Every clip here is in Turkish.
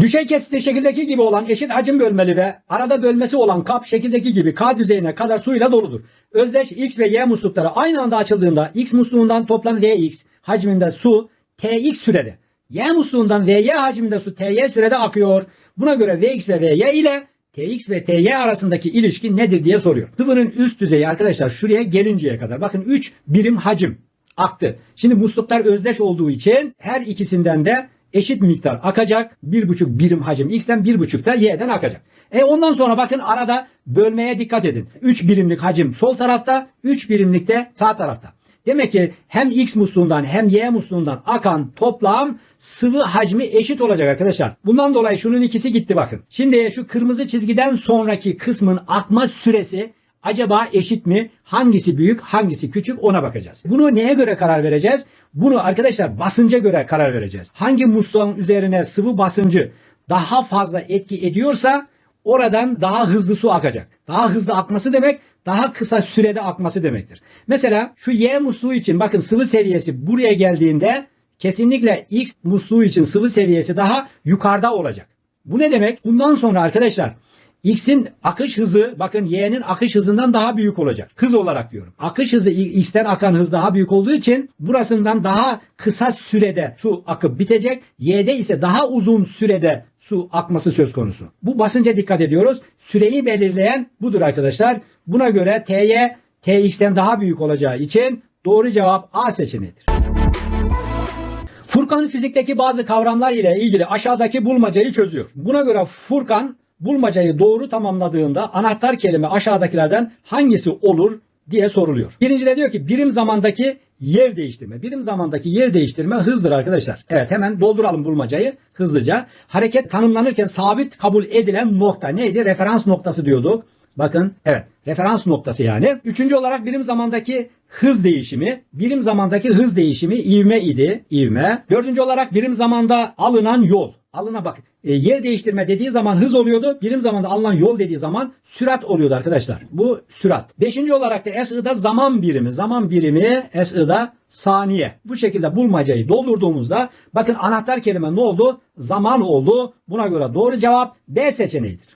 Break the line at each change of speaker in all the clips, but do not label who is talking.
Düşey kesitli şekildeki gibi olan eşit hacim bölmeli ve arada bölmesi olan kap şekildeki gibi K düzeyine kadar suyla doludur. Özdeş X ve Y muslukları aynı anda açıldığında X musluğundan toplam Vx hacminde su Tx sürede. Y musluğundan Vy hacminde su Ty sürede akıyor. Buna göre Vx ve Vy ile Tx ve Ty arasındaki ilişki nedir diye soruyor. Sıvının üst düzeyi arkadaşlar şuraya gelinceye kadar. Bakın 3 birim hacim aktı. Şimdi musluklar özdeş olduğu için her ikisinden de eşit miktar akacak. 1,5 birim hacim X'ten 1,5 da Y'den akacak. E ondan sonra bakın arada bölmeye dikkat edin. 3 birimlik hacim sol tarafta, 3 birimlik de sağ tarafta. Demek ki hem X musluğundan hem Y musluğundan akan toplam sıvı hacmi eşit olacak arkadaşlar. Bundan dolayı şunun ikisi gitti bakın. Şimdi şu kırmızı çizgiden sonraki kısmın akma süresi acaba eşit mi? Hangisi büyük, hangisi küçük ona bakacağız. Bunu neye göre karar vereceğiz? Bunu arkadaşlar basınca göre karar vereceğiz. Hangi musluğun üzerine sıvı basıncı daha fazla etki ediyorsa oradan daha hızlı su akacak. Daha hızlı akması demek daha kısa sürede akması demektir. Mesela şu Y musluğu için bakın sıvı seviyesi buraya geldiğinde kesinlikle X musluğu için sıvı seviyesi daha yukarıda olacak. Bu ne demek? Bundan sonra arkadaşlar X'in akış hızı bakın Y'nin akış hızından daha büyük olacak. Hız olarak diyorum. Akış hızı X'ten akan hız daha büyük olduğu için burasından daha kısa sürede su akıp bitecek. Y'de ise daha uzun sürede su akması söz konusu. Bu basınca dikkat ediyoruz. Süreyi belirleyen budur arkadaşlar. Buna göre T'y Tx'ten daha büyük olacağı için doğru cevap A seçeneğidir. Furkan fizikteki bazı kavramlar ile ilgili aşağıdaki bulmacayı çözüyor. Buna göre Furkan bulmacayı doğru tamamladığında anahtar kelime aşağıdakilerden hangisi olur diye soruluyor. Birincide diyor ki birim zamandaki yer değiştirme. Birim zamandaki yer değiştirme hızdır arkadaşlar. Evet hemen dolduralım bulmacayı hızlıca. Hareket tanımlanırken sabit kabul edilen nokta neydi? Referans noktası diyorduk. Bakın evet referans noktası yani. Üçüncü olarak birim zamandaki hız değişimi. Birim zamandaki hız değişimi ivme idi. ivme. Dördüncü olarak birim zamanda alınan yol. Alına bak. E, yer değiştirme dediği zaman hız oluyordu. Birim zamanda alınan yol dediği zaman sürat oluyordu arkadaşlar. Bu sürat. Beşinci olarak da SI'da zaman birimi. Zaman birimi SI'da saniye. Bu şekilde bulmacayı doldurduğumuzda bakın anahtar kelime ne oldu? Zaman oldu. Buna göre doğru cevap B seçeneğidir.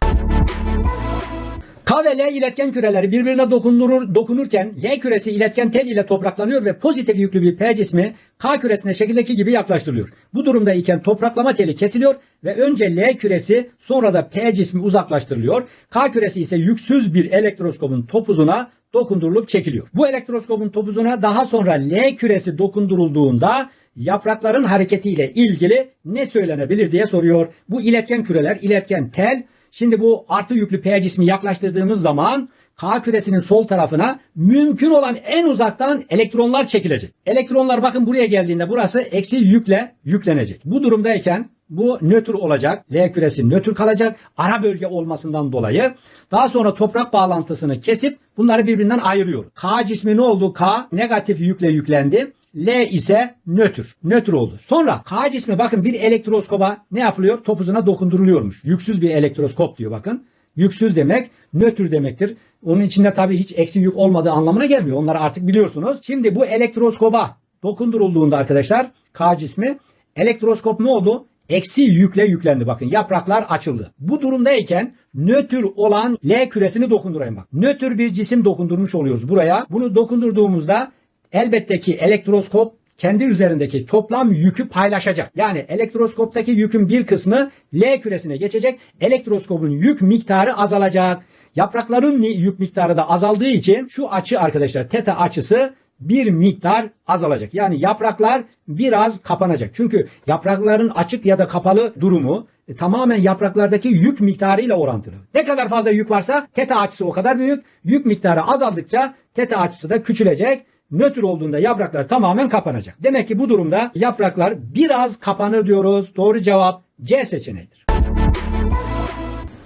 K ve L iletken küreleri birbirine dokunurur, dokunurken Y küresi iletken tel ile topraklanıyor ve pozitif yüklü bir P cismi K küresine şekildeki gibi yaklaştırılıyor. Bu durumda iken topraklama teli kesiliyor ve önce L küresi sonra da P cismi uzaklaştırılıyor. K küresi ise yüksüz bir elektroskopun topuzuna dokundurulup çekiliyor. Bu elektroskopun topuzuna daha sonra L küresi dokundurulduğunda yaprakların hareketiyle ilgili ne söylenebilir diye soruyor. Bu iletken küreler, iletken tel Şimdi bu artı yüklü P cismi yaklaştırdığımız zaman K küresinin sol tarafına mümkün olan en uzaktan elektronlar çekilecek. Elektronlar bakın buraya geldiğinde burası eksi yükle yüklenecek. Bu durumdayken bu nötr olacak. L küresi nötr kalacak. Ara bölge olmasından dolayı. Daha sonra toprak bağlantısını kesip bunları birbirinden ayırıyor. K cismi ne oldu? K negatif yükle yüklendi. L ise nötr. Nötr oldu. Sonra K cismi bakın bir elektroskoba ne yapılıyor? Topuzuna dokunduruluyormuş. Yüksüz bir elektroskop diyor bakın. Yüksüz demek nötr demektir. Onun içinde tabii hiç eksi yük olmadığı anlamına gelmiyor. Onları artık biliyorsunuz. Şimdi bu elektroskoba dokundurulduğunda arkadaşlar K cismi elektroskop ne oldu? Eksi yükle yüklendi bakın. Yapraklar açıldı. Bu durumdayken nötr olan L küresini dokundurayım bak. Nötr bir cisim dokundurmuş oluyoruz buraya. Bunu dokundurduğumuzda elbette ki elektroskop kendi üzerindeki toplam yükü paylaşacak. Yani elektroskoptaki yükün bir kısmı L küresine geçecek. Elektroskopun yük miktarı azalacak. Yaprakların yük miktarı da azaldığı için şu açı arkadaşlar teta açısı bir miktar azalacak. Yani yapraklar biraz kapanacak. Çünkü yaprakların açık ya da kapalı durumu e, tamamen yapraklardaki yük miktarıyla orantılı. Ne kadar fazla yük varsa teta açısı o kadar büyük. Yük miktarı azaldıkça teta açısı da küçülecek nötr olduğunda yapraklar tamamen kapanacak. Demek ki bu durumda yapraklar biraz kapanır diyoruz. Doğru cevap C seçeneğidir.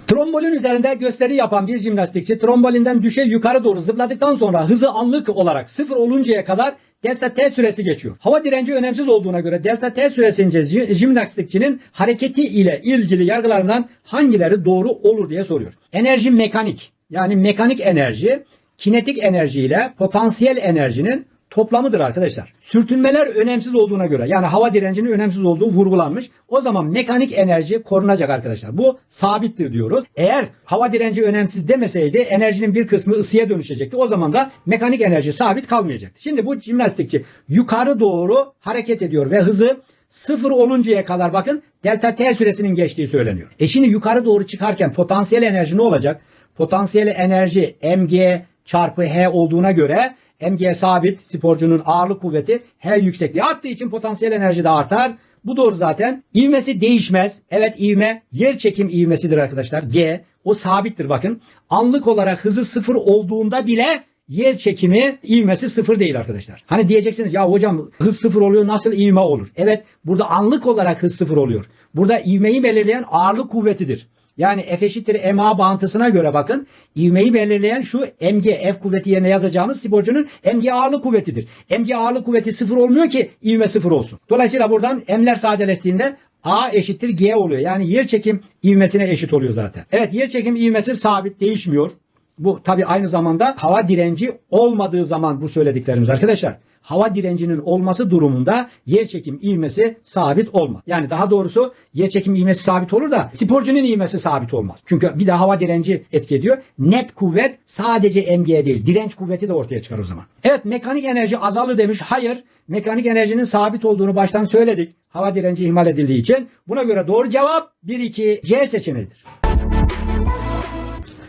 Trombolin üzerinde gösteri yapan bir jimnastikçi trombolinden düşe yukarı doğru zıpladıktan sonra hızı anlık olarak sıfır oluncaya kadar delta t süresi geçiyor. Hava direnci önemsiz olduğuna göre delta t süresince jimnastikçinin hareketi ile ilgili yargılarından hangileri doğru olur diye soruyor. Enerji mekanik yani mekanik enerji kinetik enerji ile potansiyel enerjinin toplamıdır arkadaşlar. Sürtünmeler önemsiz olduğuna göre yani hava direncinin önemsiz olduğu vurgulanmış. O zaman mekanik enerji korunacak arkadaşlar. Bu sabittir diyoruz. Eğer hava direnci önemsiz demeseydi enerjinin bir kısmı ısıya dönüşecekti. O zaman da mekanik enerji sabit kalmayacaktı. Şimdi bu jimnastikçi yukarı doğru hareket ediyor ve hızı sıfır oluncaya kadar bakın delta t süresinin geçtiği söyleniyor. E şimdi yukarı doğru çıkarken potansiyel enerji ne olacak? Potansiyel enerji mg çarpı h olduğuna göre mg sabit sporcunun ağırlık kuvveti h yüksekliği arttığı için potansiyel enerji de artar. Bu doğru zaten. İvmesi değişmez. Evet ivme yer çekim ivmesidir arkadaşlar. G o sabittir bakın. Anlık olarak hızı sıfır olduğunda bile yer çekimi ivmesi sıfır değil arkadaşlar. Hani diyeceksiniz ya hocam hız sıfır oluyor nasıl ivme olur? Evet burada anlık olarak hız sıfır oluyor. Burada ivmeyi belirleyen ağırlık kuvvetidir. Yani F eşittir MA bağıntısına göre bakın ivmeyi belirleyen şu mg F kuvveti yerine yazacağımız sporcunun mg ağırlık kuvvetidir. mg ağırlık kuvveti sıfır olmuyor ki ivme sıfır olsun. Dolayısıyla buradan m'ler sadeleştiğinde A eşittir G oluyor. Yani yer çekim ivmesine eşit oluyor zaten. Evet yer çekim ivmesi sabit değişmiyor. Bu tabi aynı zamanda hava direnci olmadığı zaman bu söylediklerimiz arkadaşlar. Hava direncinin olması durumunda yer çekim ivmesi sabit olmaz. Yani daha doğrusu yer çekim ivmesi sabit olur da sporcunun ivmesi sabit olmaz. Çünkü bir de hava direnci etki ediyor. Net kuvvet sadece MG değil. Direnç kuvveti de ortaya çıkar o zaman. Evet mekanik enerji azalır demiş. Hayır. Mekanik enerjinin sabit olduğunu baştan söyledik. Hava direnci ihmal edildiği için. Buna göre doğru cevap 1-2 C seçeneğidir.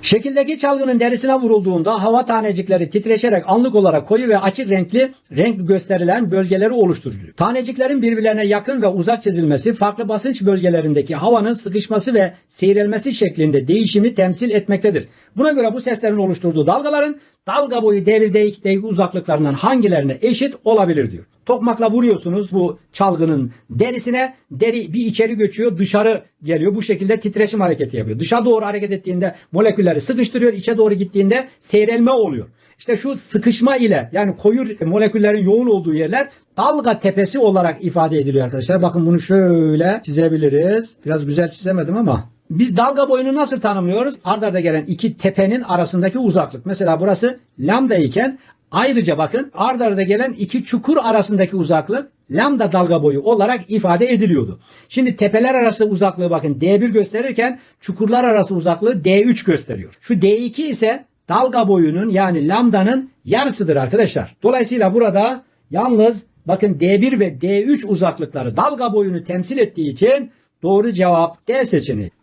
Şekildeki çalgının derisine vurulduğunda hava tanecikleri titreşerek anlık olarak koyu ve açık renkli renk gösterilen bölgeleri oluşturur. Taneciklerin birbirlerine yakın ve uzak çizilmesi farklı basınç bölgelerindeki havanın sıkışması ve seyrelmesi şeklinde değişimi temsil etmektedir. Buna göre bu seslerin oluşturduğu dalgaların dalga boyu devir değik değik uzaklıklarından hangilerine eşit olabilir diyor. Tokmakla vuruyorsunuz bu çalgının derisine. Deri bir içeri göçüyor dışarı geliyor. Bu şekilde titreşim hareketi yapıyor. Dışa doğru hareket ettiğinde molekülleri sıkıştırıyor. içe doğru gittiğinde seyrelme oluyor. İşte şu sıkışma ile yani koyu moleküllerin yoğun olduğu yerler dalga tepesi olarak ifade ediliyor arkadaşlar. Bakın bunu şöyle çizebiliriz. Biraz güzel çizemedim ama. Biz dalga boyunu nasıl tanımlıyoruz? Arda arda gelen iki tepenin arasındaki uzaklık. Mesela burası lambda iken Ayrıca bakın ard arda gelen iki çukur arasındaki uzaklık lambda dalga boyu olarak ifade ediliyordu. Şimdi tepeler arası uzaklığı bakın D1 gösterirken çukurlar arası uzaklığı D3 gösteriyor. Şu D2 ise dalga boyunun yani lambdanın yarısıdır arkadaşlar. Dolayısıyla burada yalnız bakın D1 ve D3 uzaklıkları dalga boyunu temsil ettiği için doğru cevap D seçeneği.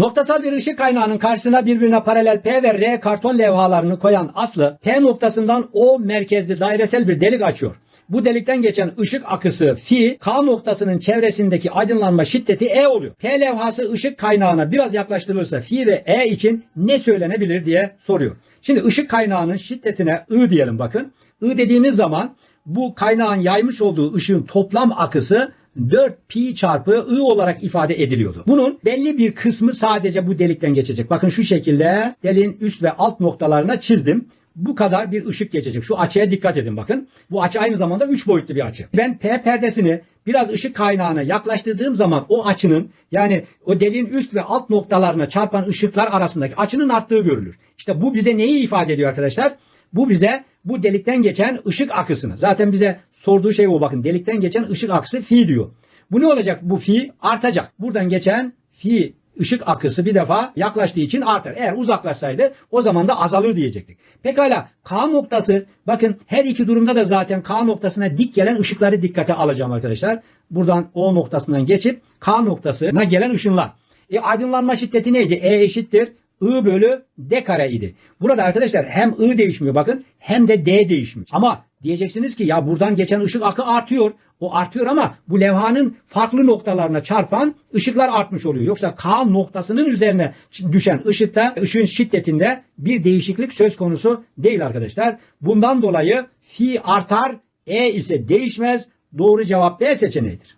Noktasal bir ışık kaynağının karşısına birbirine paralel P ve R karton levhalarını koyan Aslı P noktasından O merkezli dairesel bir delik açıyor. Bu delikten geçen ışık akısı fi K noktasının çevresindeki aydınlanma şiddeti E oluyor. P levhası ışık kaynağına biraz yaklaştırılırsa fi ve E için ne söylenebilir diye soruyor. Şimdi ışık kaynağının şiddetine I diyelim bakın. I dediğimiz zaman bu kaynağın yaymış olduğu ışığın toplam akısı 4 pi çarpı I olarak ifade ediliyordu. Bunun belli bir kısmı sadece bu delikten geçecek. Bakın şu şekilde deliğin üst ve alt noktalarına çizdim. Bu kadar bir ışık geçecek. Şu açıya dikkat edin bakın. Bu açı aynı zamanda 3 boyutlu bir açı. Ben P perdesini biraz ışık kaynağına yaklaştırdığım zaman o açının yani o deliğin üst ve alt noktalarına çarpan ışıklar arasındaki açının arttığı görülür. İşte bu bize neyi ifade ediyor arkadaşlar? Bu bize bu delikten geçen ışık akısını. Zaten bize sorduğu şey o bakın. Delikten geçen ışık akısı fi diyor. Bu ne olacak? Bu fi artacak. Buradan geçen fi ışık akısı bir defa yaklaştığı için artar. Eğer uzaklaşsaydı o zaman da azalır diyecektik. Pekala K noktası bakın her iki durumda da zaten K noktasına dik gelen ışıkları dikkate alacağım arkadaşlar. Buradan O noktasından geçip K noktasına gelen ışınlar. E, aydınlanma şiddeti neydi? E eşittir I bölü D kare idi. Burada arkadaşlar hem I değişmiyor bakın hem de D değişmiyor. Ama diyeceksiniz ki ya buradan geçen ışık akı artıyor. O artıyor ama bu levhanın farklı noktalarına çarpan ışıklar artmış oluyor. Yoksa K noktasının üzerine düşen ışıkta ışığın şiddetinde bir değişiklik söz konusu değil arkadaşlar. Bundan dolayı fi artar, E ise değişmez. Doğru cevap B seçeneğidir.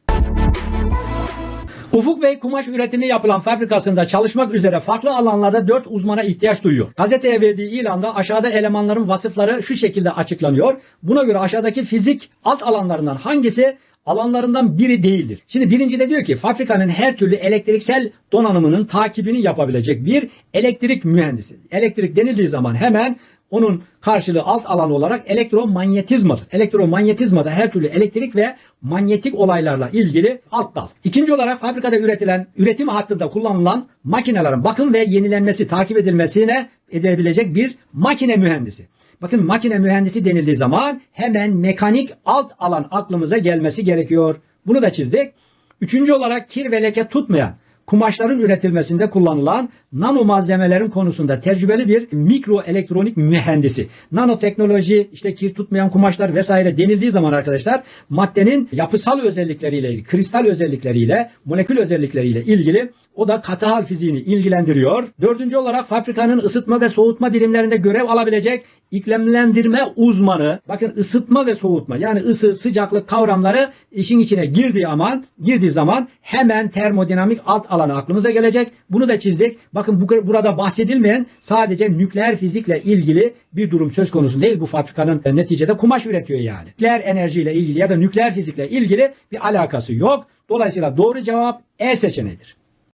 Ufuk Bey kumaş üretimi yapılan fabrikasında çalışmak üzere farklı alanlarda 4 uzmana ihtiyaç duyuyor. Gazeteye verdiği ilanda aşağıda elemanların vasıfları şu şekilde açıklanıyor. Buna göre aşağıdaki fizik alt alanlarından hangisi alanlarından biri değildir. Şimdi birincide diyor ki fabrikanın her türlü elektriksel donanımının takibini yapabilecek bir elektrik mühendisi. Elektrik denildiği zaman hemen Onun karşılığı alt alan olarak elektromanyetizmadır. Elektromanyetizma da her türlü elektrik ve manyetik olaylarla ilgili alt dal. İkinci olarak fabrikada üretilen, üretim hattında kullanılan makinelerin bakım ve yenilenmesi, takip edilmesine edebilecek bir makine mühendisi. Bakın makine mühendisi denildiği zaman hemen mekanik alt alan aklımıza gelmesi gerekiyor. Bunu da çizdik. Üçüncü olarak kir ve leke tutmayan kumaşların üretilmesinde kullanılan nano malzemelerin konusunda tecrübeli bir mikro elektronik mühendisi. Nanoteknoloji, işte kir tutmayan kumaşlar vesaire denildiği zaman arkadaşlar maddenin yapısal özellikleriyle, kristal özellikleriyle, molekül özellikleriyle ilgili o da katı hal fiziğini ilgilendiriyor. Dördüncü olarak fabrikanın ısıtma ve soğutma birimlerinde görev alabilecek iklimlendirme uzmanı. Bakın ısıtma ve soğutma yani ısı, sıcaklık kavramları işin içine girdiği zaman, girdiği zaman hemen termodinamik alt alanı aklımıza gelecek. Bunu da çizdik. Bakın bu, burada bahsedilmeyen sadece nükleer fizikle ilgili bir durum söz konusu değil. Bu fabrikanın neticede kumaş üretiyor yani. Nükleer enerjiyle ilgili ya da nükleer fizikle ilgili bir alakası yok. Dolayısıyla doğru cevap E seçeneğidir.